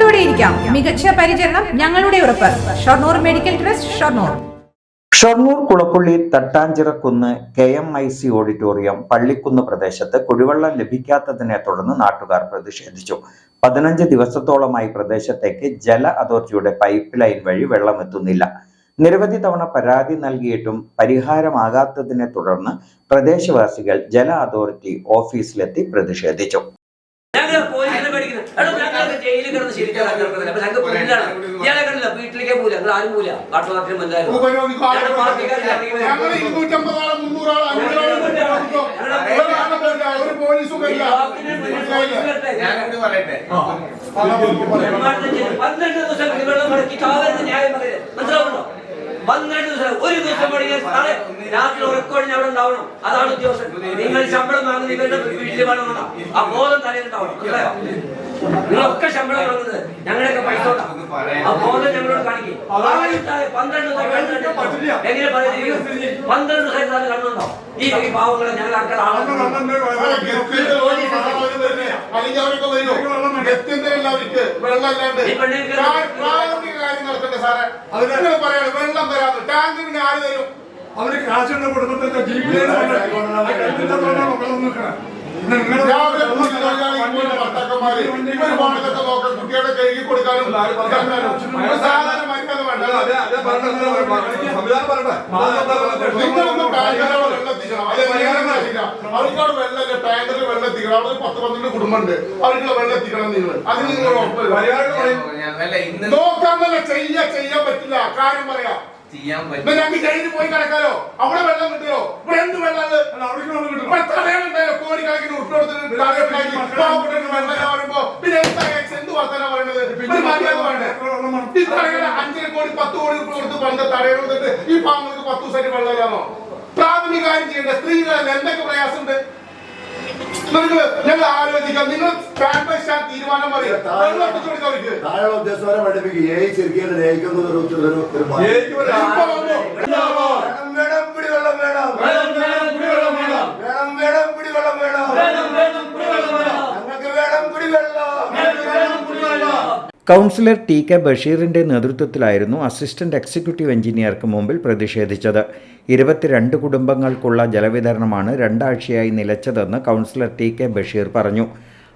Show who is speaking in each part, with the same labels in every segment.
Speaker 1: ധൈര്യത്തോടെ ഇരിക്കാം മികച്ച പരിചരണം ഞങ്ങളുടെ ഉറപ്പ്. Shoranur medical trust Shoranur.
Speaker 2: Shoranur Kulakkulli Thattanchirakkunnu K M I C auditorium Pallikkunnu പ്രദേശത്ത് കുടിവെള്ളം ലഭിക്കാത്തതിനെ തുടർന്ന് നാട്ടുകാർ പ്രതിഷേധിച്ചു. പതിനഞ്ച് ദിവസത്തോളമായി പ്രദേശത്തേക്ക് ജല അതോറിറ്റിയുടെ പൈപ്പ് ലൈൻ വഴി വെള്ളമെത്തുന്നില്ല. നിരവധി തവണ പരാതി നൽകിയിട്ടും പരിഹാരമാകാത്തതിനെ തുടർന്ന് പ്രദേശവാസികൾ ജല അതോറിറ്റി ഓഫീസിലെത്തി പ്രതിഷേധിച്ചു
Speaker 3: ഞങ്ങൾ പോലീസിനെ പേടിക്കുന്നത് എടോ ഞങ്ങൾ ജയിലിൽ കിടന്ന് ശരിക്കും ഞങ്ങൾക്ക് പുല്ലാണ്. ഇയാളെ കണ്ടില്ല വീട്ടിലേക്കേ പോല ഞങ്ങൾ ആരും പോല
Speaker 4: പറയട്ടെ?
Speaker 3: പന്ത്രണ്ട് ദിവസം കുടിവെള്ളം മുടക്കി ചാവരുന്ന ന്യായം പറയുന്നത് മനസ്സിലാവുന്നുണ്ടോ? പന്ത്രണ്ട് ദിവസം ഒരു ദിവസം പഠിക്കാൻ നാളെ രാത്രി ഉറക്കൊഴിഞ്ഞ് അവിടെ ഉണ്ടാവണം. അതാണ് ഉദ്യോഗസ്ഥൻ. നിങ്ങൾ ശമ്പളം വാങ്ങുന്ന ഇവരുടെ വീട്ടിൽ വേണം ആ ബോധം തലയിൽ ഉണ്ടാവണം. മനസ്സിലായോ? നിങ്ങളൊക്കെ ശമ്പളം തുടങ്ങുന്നത് ഞങ്ങളൊക്കെ പൈസ ബോധം ഞങ്ങളോട് കാണിക്കും പന്ത്രണ്ട് എങ്ങനെ പറയുന്നത് പന്ത്രണ്ട് കണ്ണുണ്ടോ ഈ പാവങ്ങളെ ഞങ്ങൾ ആൾക്കാർ
Speaker 5: വെള്ളം തരാന്ന് ടാങ്ക് പിന്നെ ആര് തരും
Speaker 6: അവർ കാശുള്ള കുടുംബത്തിന്റെ
Speaker 5: രാവിലെ കൂലി തൊഴിലാളി ഇങ്ങോട്ട് ഭർത്താക്കന്മാര് ഇവർ പോണതൊക്കെ നോക്കാൻ കുട്ടികളെ കഴുകി കൊടുക്കാനും ഇതാക്കാനും. ഒരു സാധാരണ മര്യാദ വേണ്ട. നിങ്ങളൊന്നും ടാങ്കറിലോ വെള്ളം എത്തിക്കണം. അത് മര്യാദ കാണില്ല. അവർക്കവിടെ വെള്ളമില്ല ടാങ്കറിൽ വെള്ളം എത്തിക്കണം. അവിടെ ഒരു പത്ത് പന്ത്രണ്ട് കുടുംബമുണ്ട്. അവർക്കുള്ള വെള്ളം എത്തിക്കണം നിങ്ങൾ. അതിന് നിങ്ങൾ നോക്കാന്നല്ല ചെയ്യാ ചെയ്യാൻ പറ്റില്ല. കാര്യം പറയാം.
Speaker 4: ചെയ്യാൻ
Speaker 5: ഇപ്പൊ
Speaker 4: പറ്റും
Speaker 5: ഞങ്ങൾക്ക് പോയി കിടക്കാലോ? അവിടെ വെള്ളം കിട്ടുമോ? ഇവിടെ എന്ത് വെള്ളം അവിടെ തടയുന്നുണ്ടല്ലോ അഞ്ചര കോടി പത്ത് കോടി ഉറുപ്പ് കൊടുത്ത് പണ്ട് തടയണമെന്നിട്ട് ഈ പത്ത് ദിവസമായിട്ട് പ്രാഥമിക കാര്യം ചെയ്യേണ്ട? സ്ത്രീകളിൽ എന്തൊക്കെ പ്രയാസമുണ്ട്? നിങ്ങൾ ഞങ്ങൾ ആലോചിക്കാം. നിങ്ങൾ തീരുമാനം പറയും.
Speaker 2: കൗൺസിലർ ടി കെ ബഷീറിന്റെ നേതൃത്വത്തിലായിരുന്നു അസിസ്റ്റന്റ് എക്സിക്യൂട്ടീവ് എഞ്ചിനീയർക്ക് മുമ്പിൽ പ്രതിഷേധിച്ചത്. ഇരുപത്തിരണ്ട് കുടുംബങ്ങൾക്കുള്ള ജലവിതരണമാണ് രണ്ടാഴ്ചയായി നിലച്ചതെന്ന് കൗൺസിലർ ടി കെ ബഷീർ പറഞ്ഞു.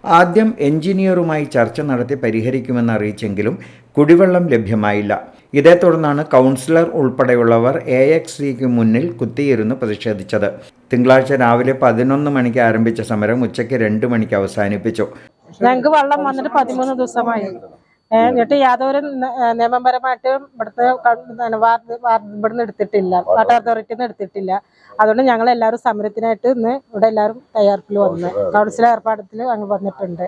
Speaker 2: ആദ്യം എഞ്ചിനീയറുമായി ചർച്ച നടത്തി പരിഹരിക്കുമെന്ന് അറിയിച്ചെങ്കിലും കുടിവെള്ളം ലഭ്യമായില്ല. ഇതേ തുടർന്നാണ് കൗൺസിലർ ഉൾപ്പെടെയുള്ളവർ എ എക്സ് സിക്ക് മുന്നിൽ കുത്തിയിരുന്ന് പ്രതിഷേധിച്ചത്. തിങ്കളാഴ്ച രാവിലെ പതിനൊന്ന് മണിക്ക് ആരംഭിച്ച സമരം ഉച്ചയ്ക്ക് രണ്ട് മണിക്ക് അവസാനിപ്പിച്ചു.
Speaker 7: ഞങ്ങൾക്ക് വെള്ളം വന്നിട്ട് പതിമൂന്ന് ദിവസമായി. എന്നിട്ട് യാതൊരു നിയമപരമായിട്ടും ഇവിടുത്തെ ഇവിടുന്ന് എടുത്തിട്ടില്ല. വാട്ടർ അതോറിറ്റിയിൽ നിന്ന് എടുത്തിട്ടില്ല. അതുകൊണ്ട് ഞങ്ങൾ എല്ലാവരും സമരത്തിനായിട്ട് ഇന്ന് ഇവിടെ എല്ലാവരും തയ്യാറെടുപ്പിൽ വന്ന് കൗൺസിൽ ഏർപ്പാടത്തിൽ അങ്ങ് വന്നിട്ടുണ്ട്.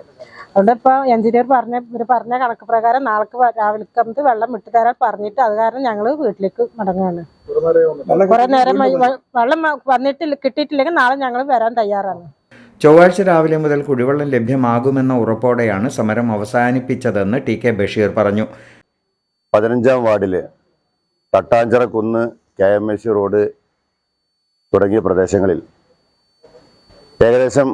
Speaker 7: അതുകൊണ്ട് ഇപ്പോൾ എഞ്ചിനീയർ പറഞ്ഞ ഇവർ പറഞ്ഞ കണക്ക് പ്രകാരം നാളേക്ക് വ- രാവിലെ കമ്പത്ത് വെള്ളം വിട്ടു തരാൻ പറഞ്ഞിട്ട് അത് കാരണം ഞങ്ങൾ വീട്ടിലേക്ക് മടങ്ങുകയാണ് കുറെ നേരം വെള്ളം വന്നിട്ടില്ല കിട്ടിയിട്ടില്ലെങ്കിൽ നാളെ ഞങ്ങൾ വരാൻ തയ്യാറാണ്.
Speaker 2: ചൊവ്വാഴ്ച രാവിലെ മുതൽ കുടിവെള്ളം ലഭ്യമാകുമെന്ന ഉറപ്പോടെയാണ് സമരം അവസാനിപ്പിച്ചതെന്ന് ടി കെ ബഷീർ പറഞ്ഞു.
Speaker 8: പതിനഞ്ചാം വാർഡിലെ തട്ടാഞ്ചിറ കുന്ന് കെ എം എസ് റോഡ് തുടങ്ങിയ പ്രദേശങ്ങളിൽ ഏകദേശം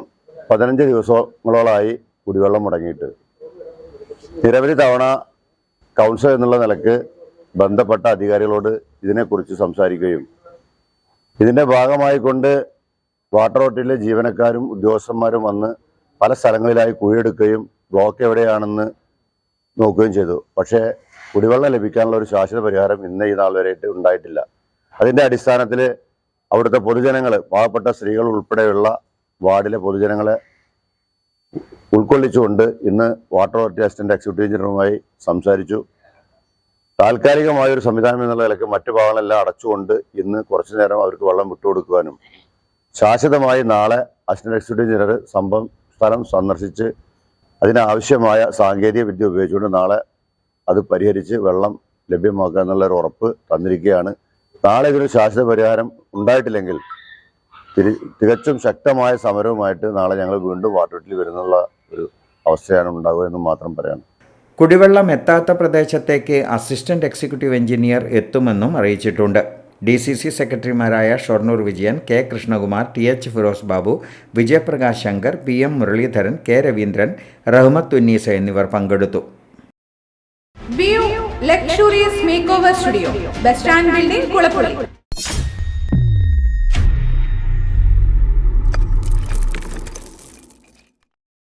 Speaker 8: പതിനഞ്ച് ദിവസങ്ങളോളായി കുടിവെള്ളം മുടങ്ങിയിട്ട്. നിരവധി തവണ കൗൺസിൽ എന്നുള്ള നിലയ്ക്ക് ബന്ധപ്പെട്ട അധികാരികളോട് ഇതിനെക്കുറിച്ച് സംസാരിക്കുകയും ഇതിന്റെ ഭാഗമായി കൊണ്ട് വാട്ടർ അതോറിറ്റിയിലെ ജീവനക്കാരും ഉദ്യോഗസ്ഥന്മാരും വന്ന് പല സ്ഥലങ്ങളിലായി കുഴിയെടുക്കുകയും ബ്ലോക്ക് എവിടെയാണെന്ന് നോക്കുകയും ചെയ്തു. പക്ഷേ കുടിവെള്ളം ലഭിക്കാനുള്ള ഒരു ശാശ്വത പരിഹാരം ഇന്ന് ഈ നാൾ വരെയായിട്ട് ഉണ്ടായിട്ടില്ല. അതിന്റെ അടിസ്ഥാനത്തിൽ അവിടുത്തെ പൊതുജനങ്ങൾ പാവപ്പെട്ട സ്ത്രീകൾ ഉൾപ്പെടെയുള്ള വാർഡിലെ പൊതുജനങ്ങളെ ഉൾക്കൊള്ളിച്ചുകൊണ്ട് ഇന്ന് വാട്ടർ അതോറിറ്റി അസിസ്റ്റന്റ് എക്സിക്യൂട്ടീവ് എഞ്ചിനീയറുമായി സംസാരിച്ചു. താൽക്കാലികമായ ഒരു സംവിധാനം എന്നുള്ള നിലയ്ക്ക് മറ്റു ഭാഗങ്ങളെല്ലാം അടച്ചുകൊണ്ട് ഇന്ന് കുറച്ചു നേരം അവർക്ക് വെള്ളം വിട്ടുകൊടുക്കുവാനും ശാശ്വതമായി നാളെ അസിസ്റ്റന്റ് എക്സിക്യൂട്ടീവ് എഞ്ചിനീയർ സംഭവം സ്ഥലം സന്ദർശിച്ച് അതിനാവശ്യമായ സാങ്കേതിക വിദ്യ ഉപയോഗിച്ചുകൊണ്ട് നാളെ അത് പരിഹരിച്ച് വെള്ളം ലഭ്യമാക്കുക എന്നുള്ളൊരു ഉറപ്പ് തന്നിരിക്കുകയാണ്. നാളെ ഇതിന് ശാശ്വത പരിഹാരം ഉണ്ടായിട്ടില്ലെങ്കിൽ തികച്ചും ശക്തമായ സമരവുമായിട്ട് നാളെ ഞങ്ങൾ വീണ്ടും വാട്ടർ വരുന്നുള്ള ഒരു അവസ്ഥയാണ് ഉണ്ടാവുക എന്ന് മാത്രം പറയാണ്.
Speaker 2: കുടിവെള്ളം എത്താത്ത പ്രദേശത്തേക്ക് അസിസ്റ്റന്റ് എക്സിക്യൂട്ടീവ് എഞ്ചിനീയർ എത്തുമെന്നും അറിയിച്ചിട്ടുണ്ട്. ഡി സി സി സെക്രട്ടറിമാരായ Shoranur Vijayan K Krishnakumar T H Firoz Babu Vijayaprakash Shankar P M Muraleedharan K Raveendran Rahmath Unneesa എന്നിവർ പങ്കെടുത്തു.
Speaker 1: Studio bus stand building